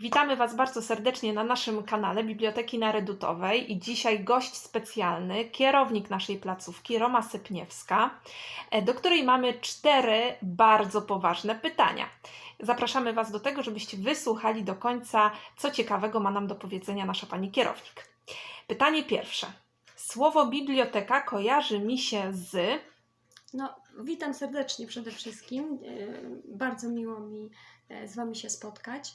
Witamy Was bardzo serdecznie na naszym kanale Biblioteki Naredutowej i dzisiaj gość specjalny, kierownik naszej placówki, Roma Sypniewska, e, do której mamy cztery bardzo poważne pytania. Zapraszamy Was do tego, żebyście wysłuchali do końca, co ciekawego ma nam do powiedzenia nasza pani kierownik. Pytanie pierwsze. Słowo biblioteka kojarzy mi się z. No, witam serdecznie przede wszystkim. E, Bardzo miło mi e, z Wami się spotkać.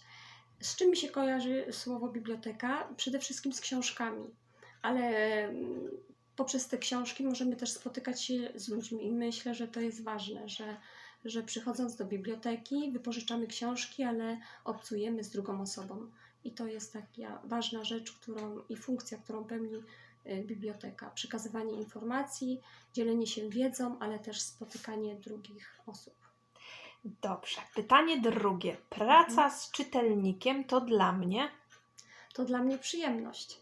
Z czym mi się kojarzy słowo biblioteka? Przede wszystkim z książkami, ale mm, poprzez te książki możemy też spotykać się z ludźmi i myślę, że to jest ważne, że, że przychodząc do biblioteki wypożyczamy książki, ale obcujemy z drugą osobą. I to jest taka ważna rzecz, którą i funkcja, którą pełni e, biblioteka. Przekazywanie informacji, dzielenie się wiedzą, ale też spotykanie drugich osób. Dobrze. Pytanie drugie. Praca z czytelnikiem to dla mnie. To dla mnie przyjemność.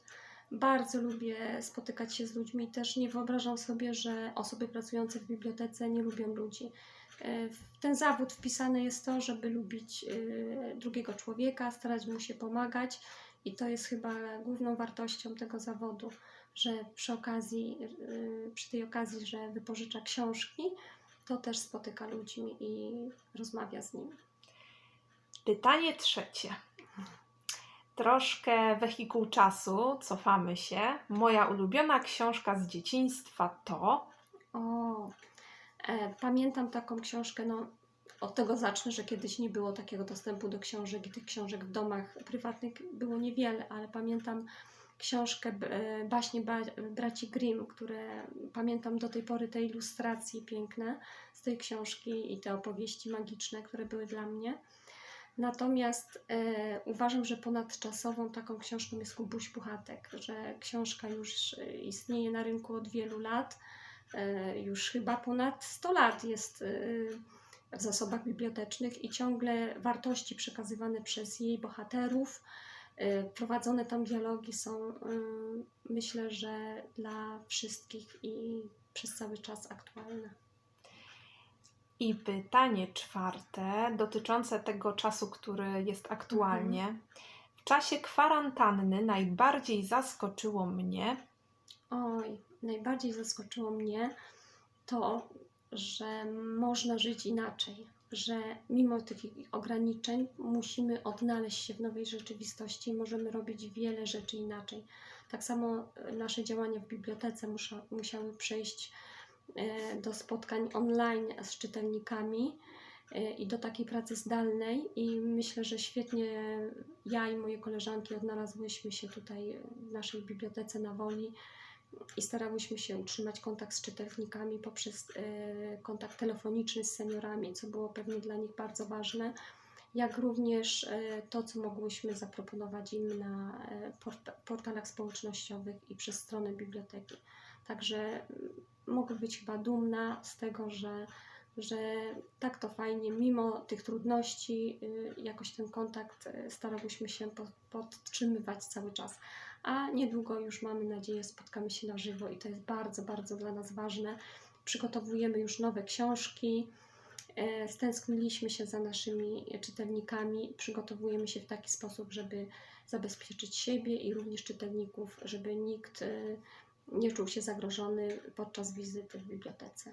Bardzo lubię spotykać się z ludźmi. Też nie wyobrażam sobie, że osoby pracujące w bibliotece nie lubią ludzi. E, W ten zawód wpisane jest to, żeby lubić e, drugiego człowieka, starać mu się pomagać, i to jest chyba główną wartością tego zawodu, że przy okazji, e, przy tej okazji, że wypożycza książki, to też spotyka ludźmi i rozmawia z nimi. Pytanie trzecie. Troszkę wehikuł czasu, cofamy się. Moja ulubiona książka z dzieciństwa to. O, e, pamiętam taką książkę, no od tego zacznę, że kiedyś nie było takiego dostępu do książek i tych książek w domach prywatnych było niewiele, ale pamiętam książkę e, baśnie ba, braci Grimm, które pamiętam do tej pory te ilustracje piękne z tej książki i te opowieści magiczne, które były dla mnie. Natomiast e, uważam, że ponadczasową taką książką jest Kubuś Puchatek, że książka już e, istnieje na rynku od wielu lat e, już chyba ponad 100 lat jest e, w zasobach bibliotecznych i ciągle wartości przekazywane przez jej bohaterów, prowadzone tam dialogi są, e, myślę, że dla wszystkich i przez cały czas aktualne. I pytanie czwarte, dotyczące tego czasu, który jest aktualnie. W czasie kwarantanny najbardziej zaskoczyło mnie. Oj, najbardziej zaskoczyło mnie to, że można żyć inaczej, że mimo tych ograniczeń musimy odnaleźć się w nowej rzeczywistości i możemy robić wiele rzeczy inaczej. Tak samo e, nasze działania w bibliotece musza, musiały przejść e, do spotkań online z czytelnikami e, i do takiej pracy zdalnej i myślę, że świetnie ja i moje koleżanki odnalazłyśmy się tutaj w naszej bibliotece na Woli i starałyśmy się utrzymać kontakt z czytelnikami poprzez e, kontakt telefoniczny z seniorami, co było pewnie dla nich bardzo ważne, jak również e, to, co mogłyśmy zaproponować im na e, porta- portalach społecznościowych i przez stronę biblioteki. Także mogę być chyba dumna z tego, że, że tak to fajnie, mimo tych trudności, y, jakoś ten kontakt y, starałyśmy się po- podtrzymywać cały czas a niedługo już mamy nadzieję spotkamy się na żywo i to jest bardzo, bardzo dla nas ważne. Przygotowujemy już nowe książki, e, stęskniliśmy się za naszymi czytelnikami, przygotowujemy się w taki sposób, żeby zabezpieczyć siebie i również czytelników, żeby nikt e, nie czuł się zagrożony podczas wizyty w bibliotece.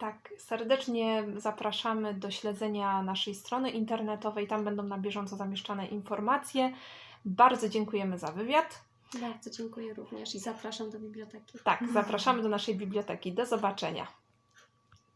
Tak, serdecznie zapraszamy do śledzenia naszej strony internetowej. Tam będą na bieżąco zamieszczane informacje. Bardzo dziękujemy za wywiad. Bardzo dziękuję również i zapraszam do biblioteki. Tak, zapraszamy do naszej biblioteki. Do zobaczenia.